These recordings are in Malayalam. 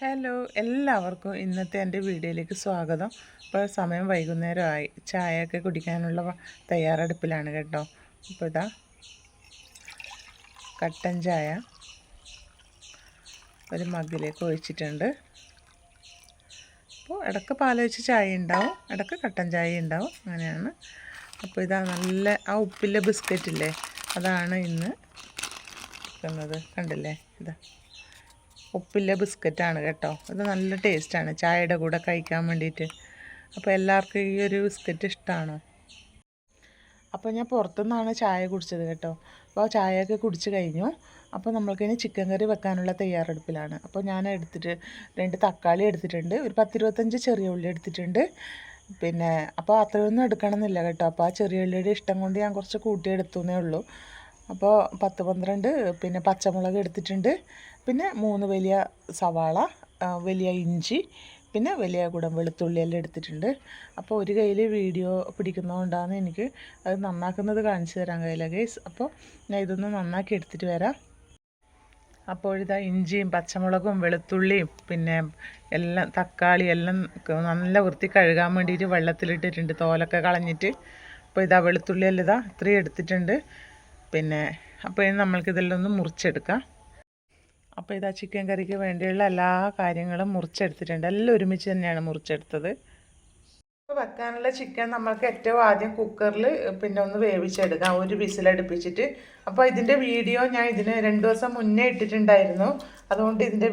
ഹലോ എല്ലാവർക്കും ഇന്നത്തെ എന്റെ വീഡിയോയിലേക്ക് സ്വാഗതം. ഇപ്പോൾ സമയം വൈകുന്നേരമായി ചായയൊക്കെ കുടിക്കാനുള്ള തയ്യാറെടുപ്പിലാണ് കേട്ടോ. ഇപ്പോൾ ഇതാ കട്ടൻ ചായ ഒരു മഗ്ഗിലേക്ക് ഒഴിച്ചിട്ടുണ്ട്. അപ്പോൾ ഇടയ്ക്ക് വെച്ച് ചായ ഉണ്ടാവും ഇടയ്ക്ക് കട്ടൻ ചായ ഉണ്ടാവും. അങ്ങനെയാണ്. അപ്പോൾ ഇതാ നല്ല ആ ഉപ്പിലെ ബിസ്ക്കറ്റില്ലേ അതാണ് ഇന്ന് വെക്കുന്നത്. കണ്ടില്ലേ? ഇതാ. ഉപ്പില്ല ബിസ്ക്കറ്റാണ് കേട്ടോ. ഇത് നല്ല ടേസ്റ്റാണ്. ചായയുടെ കൂടെ കഴിക്കാൻ വേണ്ടിയിട്ട്. അപ്പോൾ എല്ലാവർക്കും ഈ ഒരു ബിസ്ക്കറ്റ് ഇഷ്ടമാണ് അപ്പോൾ ഞാൻ പുറത്തുനിന്നാണ് ചായ കുടിച്ചത് കേട്ടോ. അപ്പോൾ ചായയൊക്കെ കുടിച്ച് കഴിഞ്ഞു. അപ്പോൾ നമ്മൾക്കിനി ചിക്കൻ കറി വെക്കാനുള്ള തയ്യാറെടുപ്പിലാണ്. അപ്പോൾ ഞാൻ എടുത്തിട്ട് രണ്ട് തക്കാളി എടുത്തിട്ടുണ്ട്. ഒരു പത്തിരുപത്തഞ്ച് ചെറിയ ഉള്ളി എടുത്തിട്ടുണ്ട്. പിന്നെ അപ്പോൾ അത്രയൊന്നും എടുക്കണമെന്നില്ല കേട്ടോ. അപ്പോൾ ആ ചെറിയ ഉള്ളിയുടെ ഇഷ്ടം കൊണ്ട് ഞാൻ കുറച്ച് കൂട്ടിയെടുത്തു എന്നേ ഉള്ളൂ. അപ്പോൾ പത്ത് പന്ത്രണ്ട് പിന്നെ പച്ചമുളക് എടുത്തിട്ടുണ്ട്. പിന്നെ മൂന്ന് വലിയ സവാള വലിയ ഇഞ്ചി പിന്നെ വലിയ കുടം വെളുത്തുള്ളി എല്ലാം എടുത്തിട്ടുണ്ട്. അപ്പോൾ ഒരു കയ്യിൽ വീഡിയോ പിടിക്കുന്നതുകൊണ്ടാണ് എനിക്ക് അത് നന്നാക്കുന്നത് കാണിച്ചു തരാൻ കഴിയില്ല ഗൈസ് അപ്പോൾ ഞാൻ ഇതൊന്ന് നന്നാക്കി എടുത്തിട്ട് വരാം. അപ്പോൾ ഇതാ ഇഞ്ചിയും പച്ചമുളകും വെളുത്തുള്ളിയും പിന്നെ എല്ലാം തക്കാളി എല്ലാം നല്ല വൃത്തി കഴുകാൻ വേണ്ടിയിട്ട് വെള്ളത്തിലിട്ടിട്ടുണ്ട് തോലൊക്കെ കളഞ്ഞിട്ട്. അപ്പോൾ ഇതാ വെളുത്തുള്ളി എല്ലാം ഇതാ ഇത്രയും എടുത്തിട്ടുണ്ട്. പിന്നെ അപ്പോൾ ഇനി നമ്മൾക്ക് ഇതെല്ലാം ഒന്ന് മുറിച്ചെടുക്കാം. അപ്പോൾ ഇതാ ചിക്കൻ കറിക്ക് വേണ്ടിയുള്ള എല്ലാ കാര്യങ്ങളും മുറിച്ചെടുത്തിട്ടുണ്ട്. എല്ലാം ഒരുമിച്ച് തന്നെയാണ് മുറിച്ചെടുത്തത്. ഇപ്പോൾ വെക്കാനുള്ള ചിക്കൻ നമ്മൾക്ക് ഏറ്റവും ആദ്യം കുക്കറിൽ പിന്നെ ഒന്ന് വേവിച്ചെടുക്കാം. ഒരു വിസിലടുപ്പിച്ചിട്ട്. അപ്പോൾ ഇതിന്റെ വീഡിയോ ഞാൻ ഇതിന് രണ്ട് ദിവസം മുന്നേ ഇട്ടിട്ടുണ്ടായിരുന്നു. അതുകൊണ്ട് ഇതിന്റെ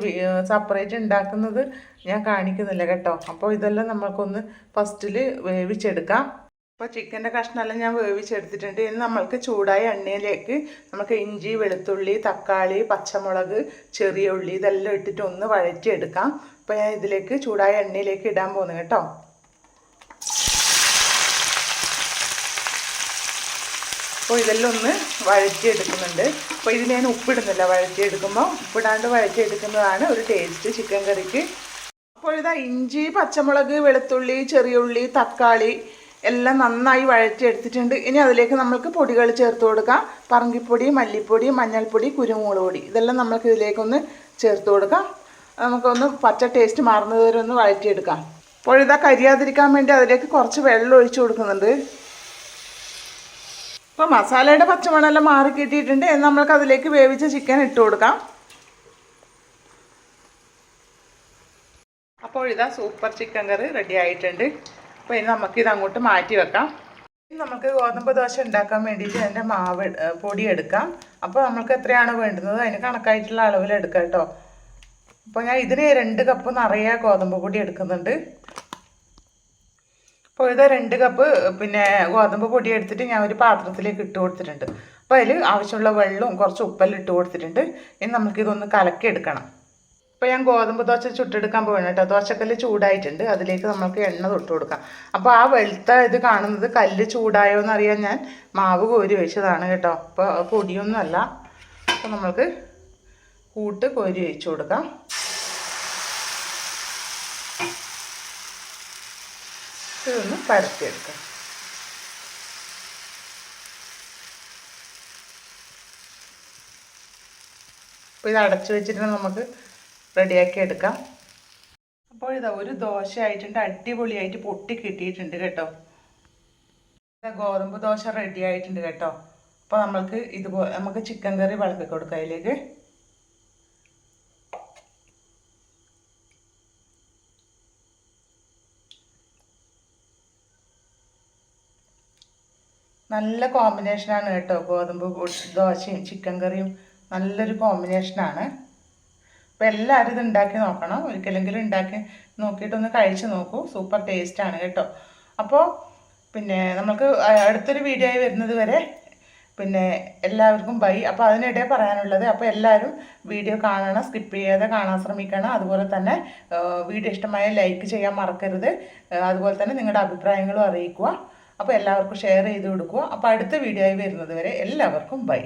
സെപ്പറേറ്റ് ഉണ്ടാക്കുന്നത് ഞാൻ കാണിക്കുന്നില്ല കേട്ടോ. അപ്പോൾ ഇതെല്ലാം നമ്മൾക്കൊന്ന് ഫസ്റ്റിൽ വേവിച്ചെടുക്കാം. അപ്പോൾ ചിക്കന്റെ കഷ്ണമെല്ലാം ഞാൻ വേവിച്ചെടുത്തിട്ടുണ്ട്. ഇനി നമ്മൾക്ക് ചൂടായ എണ്ണയിലേക്ക് നമുക്ക് ഇഞ്ചി വെളുത്തുള്ളി തക്കാളി പച്ചമുളക് ചെറിയ ഉള്ളി ഇതെല്ലാം ഇട്ടിട്ട് ഒന്ന് വഴറ്റിയെടുക്കാം. അപ്പോൾ ഞാൻ ഇതിലേക്ക് ചൂടായ എണ്ണയിലേക്ക് ഇടാൻ പോകുന്നു കേട്ടോ. അപ്പോൾ ഇതെല്ലാം ഒന്ന് വഴറ്റിയെടുക്കുന്നുണ്ട്. അപ്പോൾ ഇതിൽ ഞാൻ ഉപ്പിടുന്നില്ല. വഴറ്റിയെടുക്കുമ്പോൾ ഉപ്പിടാണ്ട് വഴറ്റിയെടുക്കുന്നതാണ് ഒരു ടേസ്റ്റ് ചിക്കൻ കറിക്ക്. അപ്പോൾ ഇതാ ഇഞ്ചി പച്ചമുളക് വെളുത്തുള്ളി ചെറിയ ഉള്ളി തക്കാളി എല്ലാം നന്നായി വഴറ്റിയെടുത്തിട്ടുണ്ട്. ഇനി അതിലേക്ക് നമ്മൾക്ക് പൊടികൾ ചേർത്ത് കൊടുക്കാം. പറങ്കിപ്പൊടി മല്ലിപ്പൊടി മഞ്ഞൾപ്പൊടി കുരുമുളക് പൊടി. ഇതെല്ലാം നമ്മൾക്ക് ഇതിലേക്കൊന്ന് ചേർത്ത് കൊടുക്കാം. നമുക്കൊന്ന് പച്ച ടേസ്റ്റ് മാറുന്നത് വരെ ഒന്ന് വഴറ്റിയെടുക്കാം. അപ്പോൾ ഇതാ കരിയാതിരിക്കാൻ വേണ്ടി അതിലേക്ക് കുറച്ച് വെള്ളം ഒഴിച്ചു കൊടുക്കുന്നുണ്ട്. ഇപ്പോൾ മസാലയുടെ പച്ചമണമെല്ലാം മാറി കിട്ടിയിട്ടുണ്ട്. നമ്മൾക്ക് അതിലേക്ക് വേവിച്ച ചിക്കൻ ഇട്ട് കൊടുക്കാം. അപ്പോൾ ഇതാ സൂപ്പർ ചിക്കൻ കറി റെഡി ആയിട്ടുണ്ട്. അപ്പോൾ ഇനി നമുക്കിത് അങ്ങോട്ട് മാറ്റി വെക്കാം. നമുക്ക് ഗോതമ്പ് ദോശ ഉണ്ടാക്കാൻ വേണ്ടിയിട്ട് അതിന്റെ മാവ് പൊടി എടുക്കാം. അപ്പോൾ നമുക്ക് എത്രയാണ് വേണ്ടുന്നത്? അതിന് കണക്കായിട്ടുള്ള അളവിൽ എടുക്കാം കേട്ടോ. അപ്പോൾ ഞാൻ ഇതിന് രണ്ട് കപ്പ് നിറയെ ഗോതമ്പ് പൊടി എടുക്കുന്നുണ്ട്. അപ്പോൾ ഇത് രണ്ട് കപ്പ് പിന്നെ ഗോതമ്പ് പൊടി എടുത്തിട്ട് ഞാൻ ഒരു പാത്രത്തിലേക്ക് ഇട്ട് കൊടുത്തിട്ടുണ്ട്. അപ്പോൾ അതിൽ ആവശ്യമുള്ള വെള്ളവും കുറച്ച് ഉപ്പെല്ലാം ഇട്ട് കൊടുത്തിട്ടുണ്ട്. ഇനി നമുക്കിതൊന്ന് കലക്കി എടുക്കണം അപ്പോൾ ഞാൻ ഗോതമ്പ് ദോശ ചുട്ടെടുക്കാൻ പോകണം കേട്ടോ. ദോശക്കല്ല് ചൂടായിട്ടുണ്ട്. അതിലേക്ക് നമുക്ക് എണ്ണ തൊട്ട് കൊടുക്കാം. അപ്പോൾ ആ വെളുത്ത ഇത് കാണുന്നത് കല്ല് ചൂടായോ എന്നറിയാൻ ഞാൻ മാവ് കോരി വെച്ചതാണ് കേട്ടോ. അപ്പോൾ പൊടിയൊന്നുമല്ല. അപ്പോൾ നമ്മൾക്ക് കൂട്ട് കോരി വെച്ചു കൊടുക്കാം. ഇതൊന്ന് പരത്തിയെടുക്കാം. അപ്പോൾ ഇത് അടച്ചു വെച്ചിട്ട് നമുക്ക് റെഡിയാക്കി എടുക്കാം. അപ്പോൾ ഇതാ ഒരു ദോശ ആയിട്ടുണ്ട് അടിപൊളിയായിട്ട് പൊട്ടി കിട്ടിയിട്ടുണ്ട് കേട്ടോ. ഗോതമ്പ് ദോശ റെഡി ആയിട്ടുണ്ട് കേട്ടോ. അപ്പോൾ നമ്മൾക്ക് ഇതുപോലെ നമുക്ക് ചിക്കൻ കറി വിളക്കി കൊടുക്കാം അതിലേക്ക്. നല്ല കോമ്പിനേഷനാണ് കേട്ടോ ഗോതമ്പ് ദോശയും ചിക്കൻ കറിയും നല്ലൊരു കോമ്പിനേഷനാണ് അപ്പോൾ എല്ലാവരും ഇത് ഉണ്ടാക്കി നോക്കണം. ഒരിക്കലെങ്കിലും ഉണ്ടാക്കി നോക്കിയിട്ടൊന്ന് കഴിച്ച് നോക്കൂ. സൂപ്പർ ടേസ്റ്റാണ് കേട്ടോ. അപ്പോൾ പിന്നെ നമുക്ക് അടുത്തൊരു വീഡിയോ ആയി വരുന്നത് വരെ പിന്നെ എല്ലാവർക്കും ബൈ അപ്പോൾ അതിനിടെ പറയാനുള്ളത് അപ്പോൾ എല്ലാവരും വീഡിയോ കാണണം സ്കിപ്പ് ചെയ്യാതെ കാണാൻ ശ്രമിക്കണം. അതുപോലെ തന്നെ വീഡിയോ ഇഷ്ടമായ ലൈക്ക് ചെയ്യാൻ മറക്കരുത്. അതുപോലെ തന്നെ നിങ്ങളുടെ അഭിപ്രായങ്ങളും അറിയിക്കുക. അപ്പോൾ എല്ലാവർക്കും ഷെയർ ചെയ്ത് കൊടുക്കുക. അപ്പോൾ അടുത്ത വീഡിയോ ആയി വരുന്നത് വരെ എല്ലാവർക്കും ബൈ